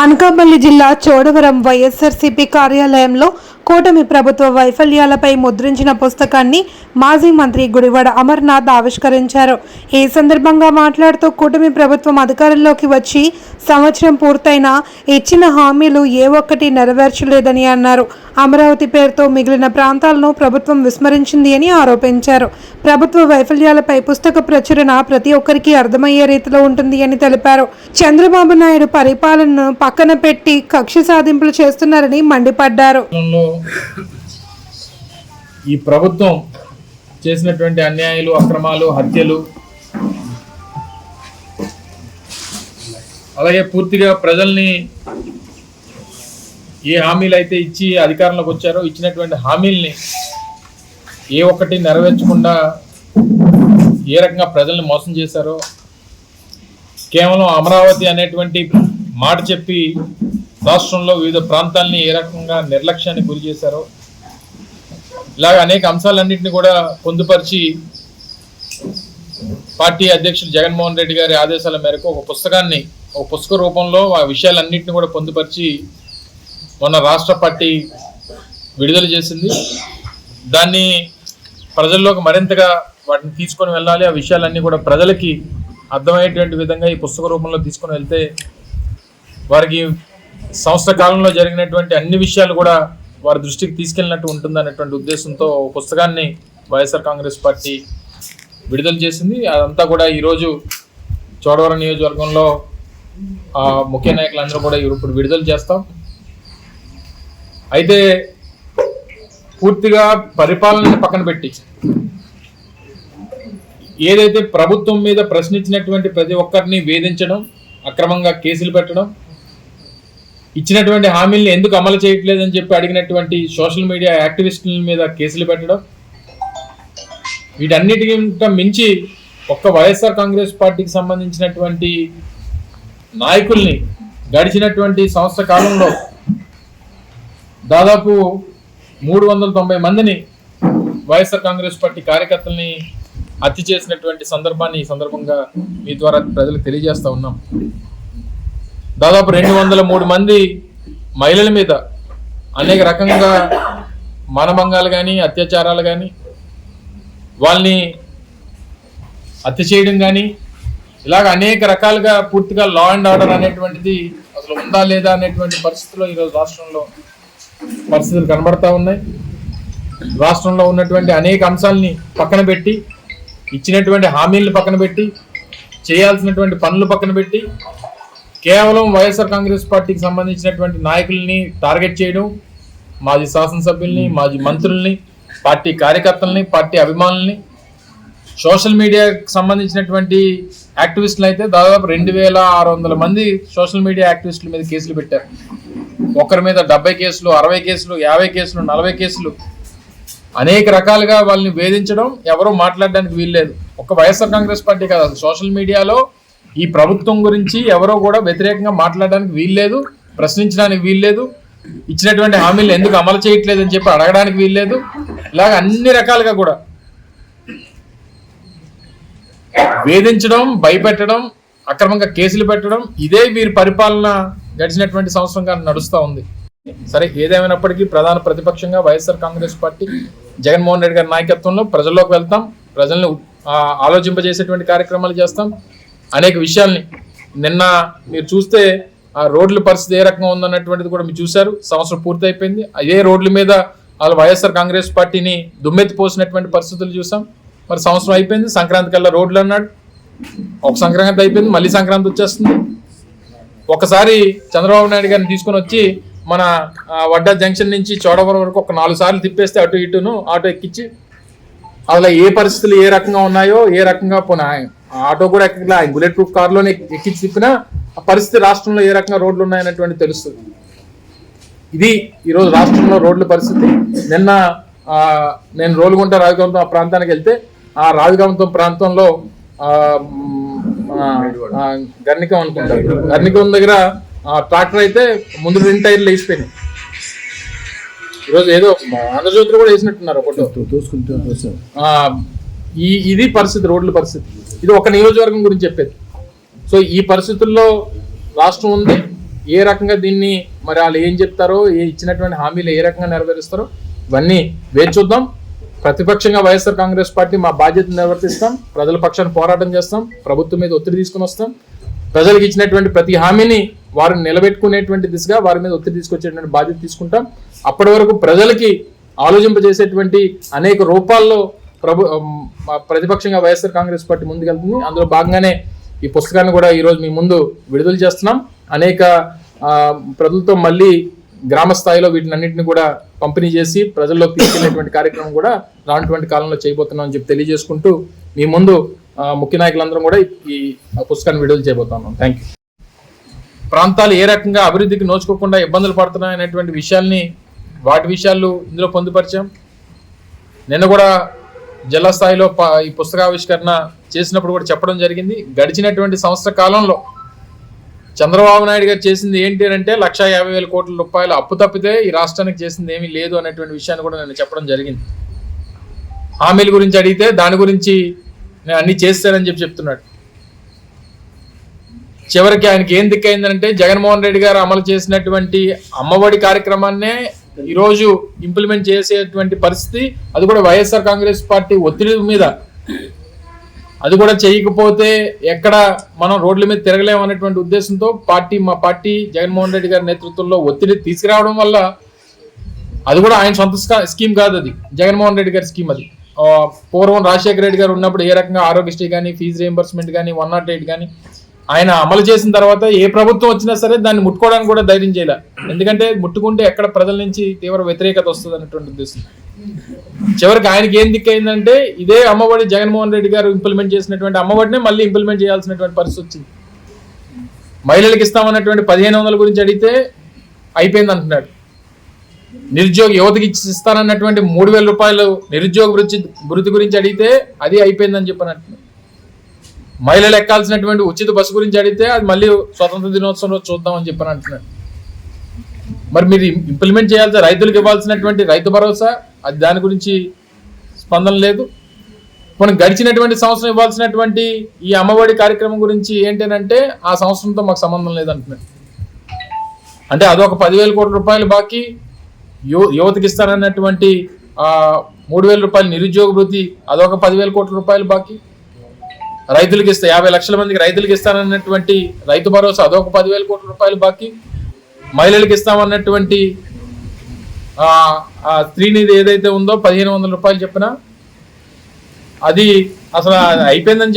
అనకాపల్లి జిల్లా చోడవరం వైఎస్ఆర్సీపీ కార్యాలయంలో కూటమి ప్రభుత్వ వైఫల్యాలపై ముద్రించిన పుస్తకాన్ని మాజీ మంత్రి గుడివాడ అమర్నాథ్ ఆవిష్కరించారు. ఈ సందర్భంగా మాట్లాడుతూ కూటమి ప్రభుత్వం అధికారంలోకి వచ్చి సంవత్సరం పూర్తయినా ఇచ్చిన హామీలు ఏ ఒక్కటి నెరవేర్చలేదని అన్నారు. అమరావతి పేరుతో మిగిలిన ప్రాంతాలను ప్రభుత్వం విస్మరించింది అని ఆరోపించారు. ప్రభుత్వ వైఫల్యాలపై పుస్తక ప్రచురణ ప్రతి ఒక్కరికి అర్థమయ్యే రీతిలో ఉంటుంది అని తెలిపారు. చంద్రబాబు నాయుడు పరిపాలనను పక్కన పెట్టి కక్ష సాధింపులు చేస్తున్నారని మండిపడ్డారు. ఈ ప్రభుత్వం చేసినటువంటి అన్యాయాలు అక్రమాలు హత్యలు అలాగే పూర్తిగా ప్రజల్ని ఏ హామీలు అయితే ఇచ్చి అధికారంలోకి వచ్చారో ఇచ్చినటువంటి హామీల్ని ఏ ఒక్కటి నెరవేర్చకుండా ఏ రకంగా ప్రజల్ని మోసం చేశారో కేవలం అమరావతి అనేటువంటి మాట చెప్పి రాష్ట్రంలో వివిధ ప్రాంతాలని ఏ రకంగా నిర్లక్ష్యానికి గురి చేశారో ఇలాగ అనేక అంశాలన్నింటినీ కూడా పొందుపరిచి పార్టీ అధ్యక్షుడు జగన్మోహన్ రెడ్డి గారి ఆదేశాల మేరకు ఒక పుస్తకాన్ని ఒక పుస్తక రూపంలో ఆ విషయాలన్నింటినీ కూడా పొందుపరిచి మొన్న రాష్ట్ర పార్టీ విడుదల చేసింది. దాన్ని ప్రజల్లోకి మరింతగా వాటిని తీసుకొని వెళ్ళాలి. ఆ విషయాలన్నీ కూడా ప్రజలకి అర్థమయ్యేటువంటి విధంగా ఈ పుస్తక రూపంలో తీసుకొని వెళ్తే వారికి సంవత్సర కాలంలో జరిగినటువంటి అన్ని విషయాలు కూడా వారి దృష్టికి తీసుకెళ్ళినట్టు ఉంటుంది అనేటువంటి ఉద్దేశంతో పుస్తకాన్ని వైఎస్ఆర్ కాంగ్రెస్ పార్టీ విడుదల చేసింది. అదంతా కూడా ఈరోజు చోడవరం నియోజకవర్గంలో ఆ, ముఖ్య నాయకులందరూ కూడా ఇప్పుడు విడుదల చేస్తాం. అయితే పూర్తిగా పరిపాలనని పక్కన పెట్టి ఏదైతే ప్రభుత్వం మీద ప్రశ్నించినటువంటి ప్రతి ఒక్కరిని వేధించడం అక్రమంగా కేసులు పెట్టడం ఇచ్చినటువంటి హామీల్ని ఎందుకు అమలు చేయట్లేదని చెప్పి అడిగినటువంటి సోషల్ మీడియా యాక్టివిస్టుల మీద కేసులు పెట్టడం వీటన్నిటికంటే మించి ఒక్క వైఎస్ఆర్ కాంగ్రెస్ పార్టీకి సంబంధించినటువంటి నాయకుల్ని గడిచినటువంటి సంవత్సర కాలంలో దాదాపు మూడు వందల తొంభై మందిని వైఎస్ఆర్ కాంగ్రెస్ పార్టీ కార్యకర్తల్ని హత్య చేసినటువంటి సందర్భాన్ని ఈ సందర్భంగా మీ ద్వారా ప్రజలకు తెలియజేస్తూ ఉన్నాం. దాదాపు రెండు వందల మూడు మంది మహిళల మీద అనేక రకంగా మానభంగాలు కానీ అత్యాచారాలు కానీ వాళ్ళని హత్య చేయడం కానీ ఇలాగ అనేక రకాలుగా పూర్తిగా లా అండ్ ఆర్డర్ అనేటువంటిది అసలు ఉందా లేదా అనేటువంటి పరిస్థితిలో ఈరోజు రాష్ట్రంలో పరిస్థితులు కనబడతా ఉన్నాయి. రాష్ట్రంలో ఉన్నటువంటి అనేక అంశాలని పక్కన పెట్టి ఇచ్చినటువంటి హామీలను పక్కన పెట్టి చేయాల్సినటువంటి పనులు పక్కన పెట్టి కేవలం వైఎస్ఆర్ కాంగ్రెస్ పార్టీకి సంబంధించినటువంటి నాయకుల్ని టార్గెట్ చేయడం మాజీ శాసనసభ్యుల్ని మాజీ మంత్రుల్ని పార్టీ కార్యకర్తల్ని పార్టీ అభిమానుల్ని సోషల్ మీడియాకి సంబంధించినటువంటి యాక్టివిస్టులు అయితే దాదాపు రెండు వేల ఆరు వందల మంది సోషల్ మీడియా యాక్టివిస్టుల మీద కేసులు పెట్టారు. ఒకరి మీద డెబ్బై కేసులు అరవై కేసులు యాభై కేసులు నలభై కేసులు. అనేక రకాలుగా వాళ్ళని వేధించడం ఎవరూ మాట్లాడడానికి వీల్లేదు. ఒక వైఎస్ఆర్ కాంగ్రెస్ పార్టీ కాదు అసలు సోషల్ మీడియాలో ఈ ప్రభుత్వం గురించి ఎవరో కూడా వ్యతిరేకంగా మాట్లాడడానికి వీల్లేదు ప్రశ్నించడానికి వీల్లేదు ఇచ్చినటువంటి హామీలు ఎందుకు అమలు చేయట్లేదు అని చెప్పి అడగడానికి వీల్లేదు. ఇలాగ అన్ని రకాలుగా కూడా వేధించడం భయపెట్టడం అక్రమంగా కేసులు పెట్టడం ఇదే వీరి పరిపాలన. గడిచినటువంటి సంవత్సరంగా నడుస్తూ ఉంది. సరే ఏదేమైనప్పటికీ ప్రధాన ప్రతిపక్షంగా వైఎస్ఆర్ కాంగ్రెస్ పార్టీ జగన్మోహన్ రెడ్డి గారి నాయకత్వంలో ప్రజల్లోకి వెళ్తాం. ప్రజల్ని ఆలోచింపజేసేటువంటి కార్యక్రమాలు చేస్తాం. అనేక విషయాల్ని నిన్న మీరు చూస్తే ఆ రోడ్ల పరిస్థితి ఏ రకంగా ఉందన్నటువంటిది కూడా మీరు చూశారు. సంవత్సరం పూర్తయిపోయింది. అదే రోడ్ల మీద వాళ్ళు వైఎస్ఆర్ కాంగ్రెస్ పార్టీని దుమ్మెత్తి పోసినటువంటి పరిస్థితులు చూసాం. మరి సంవత్సరం అయిపోయింది. సంక్రాంతి కల్లా రోడ్లు అన్నాడు. ఒక సంక్రాంతి అయిపోయింది. మళ్ళీ సంక్రాంతి వచ్చేస్తుంది. ఒకసారి చంద్రబాబు నాయుడు గారిని తీసుకొని వచ్చి మన వడ్డ వడ్డా జంక్షన్ నుంచి చోడవరం వరకు ఒక నాలుగు సార్లు తిప్పేస్తే అటు ఇటును ఆటో ఎక్కించి అలా ఏ పరిస్థితులు ఏ రకంగా ఉన్నాయో ఏ రకంగా పోనా ఆ ఆటో కూడా ఎక్కట్లా బుల్లెట్ ప్రూఫ్ కార్లోనే ఎక్కించి తిప్పినా ఆ పరిస్థితి రాష్ట్రంలో ఏ రకంగా రోడ్లు ఉన్నాయనేటువంటి తెలుస్తుంది. ఇది ఈరోజు రాష్ట్రంలో రోడ్ల పరిస్థితి. నిన్న నేను రోలుగుంట రాజగవంతం ఆ ప్రాంతానికి వెళ్తే ఆ రాజగవంతం ప్రాంతంలో గర్నికం అనుకుంటారు. గర్నికం. దగ్గర ఆ, ట్రాక్టర్ అయితే ముందు రెండు టైర్లు వేసిపోయినాయి. ఈరోజు ఏదో ఆంధ్రజ్యోతిలో కూడా వేసినట్టున్నారు ఒకటి ఈ ఇది పరిస్థితి రోడ్ల పరిస్థితి. ఇది ఒక నియోజకవర్గం గురించి చెప్పేది. సో ఈ పరిస్థితుల్లో రాష్ట్రం ఉంది. ఏ రకంగా దీన్ని మరి వాళ్ళు ఏం చెప్తారో ఏ ఇచ్చినటువంటి హామీలు ఏ రకంగా నెరవేరుస్తారో ఇవన్నీ వేచి చూద్దాం. ప్రతిపక్షంగా వైఎస్ఆర్ కాంగ్రెస్ పార్టీ మా బాధ్యతను నిర్వర్తిస్తాం. ప్రజల పక్షాన్ని పోరాటం చేస్తాం. ప్రభుత్వం మీద ఒత్తిడి తీసుకుని వస్తాం ప్రజలకు ఇచ్చినటువంటి ప్రతి హామీని వారిని నిలబెట్టుకునేటువంటి దిశగా వారి మీద ఒత్తిడి తీసుకొచ్చేటువంటి బాధ్యత తీసుకుంటాం. అప్పటి వరకు ప్రజలకి ఆలోచింపజేసేటువంటి అనేక రూపాల్లో ప్రభు ప్రతిపక్షంగా వైఎస్ఆర్ కాంగ్రెస్ పార్టీ ముందుకెళ్తుంది. అందులో భాగంగానే ఈ పుస్తకాన్ని కూడా ఈరోజు మీ ముందు విడుదల చేస్తున్నాం. అనేక ప్రజలతో మళ్ళీ గ్రామ స్థాయిలో వీటినన్నింటిని కూడా పంపిణీ చేసి ప్రజల్లో తీసుకెళ్ళేటువంటి కార్యక్రమం కూడా రానటువంటి కాలంలో చేయబోతున్నాం అని చెప్పి తెలియజేసుకుంటూ మీ ముందు ముఖ్య నాయకులందరం కూడా ఈ- పుస్తకాన్ని విడుదల చేయబోతున్నాం. థ్యాంక్ యూ ప్రాంతాలు ఏ రకంగా అభివృద్ధికి నోచుకోకుండా ఇబ్బందులు పడుతున్నాయనేటువంటి విషయాల్ని వాటి విషయాలు ఇందులో పొందుపరిచాం. నిన్న కూడా జిల్లా స్థాయిలో ప- ఈ పుస్తకావిష్కరణ చేసినప్పుడు కూడా చెప్పడం జరిగింది. గడిచినటువంటి సంవత్సర కాలంలో చంద్రబాబు నాయుడు గారు చేసింది ఏంటి అని అంటే లక్ష యాభై వేల కోట్ల రూపాయలు అప్పు తప్పితే ఈ రాష్ట్రానికి చేసింది ఏమీ లేదు అనేటువంటి విషయాన్ని కూడా నేను చెప్పడం జరిగింది. హామీల గురించి అడిగితే దాని గురించి నేను అన్ని చేస్తానని చెప్పి చెప్తున్నాడు. చివరికి ఆయనకి ఏం దిక్కైందంటే జగన్మోహన్ రెడ్డి గారు అమలు చేసినటువంటి అమ్మఒడి కార్యక్రమాన్నే ఈరోజు ఇంప్లిమెంట్ చేసేటువంటి పరిస్థితి అది కూడా వైఎస్ఆర్ కాంగ్రెస్ పార్టీ ఒత్తిడి మీద. అది కూడా చేయకపోతే ఎక్కడ మనం రోడ్ల మీద తిరగలేము అనేటువంటి ఉద్దేశంతో పార్టీ మా పార్టీ జగన్మోహన్ రెడ్డి గారి నేతృత్వంలో ఒత్తిడి తీసుకురావడం వల్ల అది కూడా ఆయన సొంత స్కీమ్ కాదు అది. జగన్మోహన్ రెడ్డి గారి స్కీమ్ అది. పూర్వం రాజశేఖర రెడ్డి గారు ఉన్నప్పుడు ఏ రకంగా ఆరోగ్యశ్రీ కానీ ఫీజు రియంబర్స్మెంట్ కానీ వన్ నాట్ ఎయిట్ కానీ ఆయన అమలు చేసిన తర్వాత ఏ ప్రభుత్వం వచ్చినా సరే దాన్ని ముట్టుకోవడానికి కూడా ధైర్యం చేయాలి. ఎందుకంటే ముట్టుకుంటే ఎక్కడ ప్రజల నుంచి తీవ్ర వ్యతిరేకత వస్తుంది అన్నటువంటి ఉద్దేశం. చివరికి ఆయనకి ఏం దిక్కైందంటే ఇదే అమ్మఒడి జగన్మోహన్ రెడ్డి గారు ఇంప్లిమెంట్ చేసినటువంటి అమ్మఒడినే మళ్ళీ ఇంప్లిమెంట్ చేయాల్సినటువంటి పరిస్థితి వచ్చింది. మహిళలకు ఇస్తామన్నటువంటి పదిహేను వందల గురించి అడిగితే అయిపోయింది అంటున్నాడు. నిరుద్యోగ యువతకి ఇచ్చి ఇస్తానన్నటువంటి మూడు వేల రూపాయలు నిరుద్యోగ వృత్తి వృత్తి గురించి అడిగితే అది అయిపోయిందని చెప్పని అంటున్నాడు మహిళలు ఎక్కాల్సినటువంటి ఉచిత బస్సు గురించి అడిగితే అది మళ్ళీ స్వతంత్ర దినోత్సవం చూద్దామని చెప్పని అంటున్నాడు మరి మీరు ఇంప్లిమెంట్ చేయాల్సిన రైతులకు ఇవ్వాల్సినటువంటి రైతు భరోసా అది దాని గురించి స్పందన లేదు. మనం గడిచినటువంటి సంవత్సరం ఇవ్వాల్సినటువంటి ఈ అమ్మఒడి కార్యక్రమం గురించి ఏంటంటే ఆ సంవత్సరంతో మాకు సంబంధం లేదంటున్నాడు అంటే అదొక పదివేల కోట్ల రూపాయలు బాకీ. యు యువతకి ఇస్తానన్నటువంటి మూడు వేల రూపాయలు నిరుద్యోగ వృత్తి అదొక పదివేల కోట్ల రూపాయలు బాకీ. రైతులకు ఇస్తే యాభై లక్షల మందికి రైతులకు ఇస్తానన్నటువంటి రైతు భరోసా అదొక పదివేల కోట్ల రూపాయలు బాకీ. మహిళలకు ఇస్తామన్నటువంటి స్త్రీనిధి ఏదైతే ఉందో పదిహేను వందల రూపాయలు చెప్పిన అది అసలు అయిపోయిందని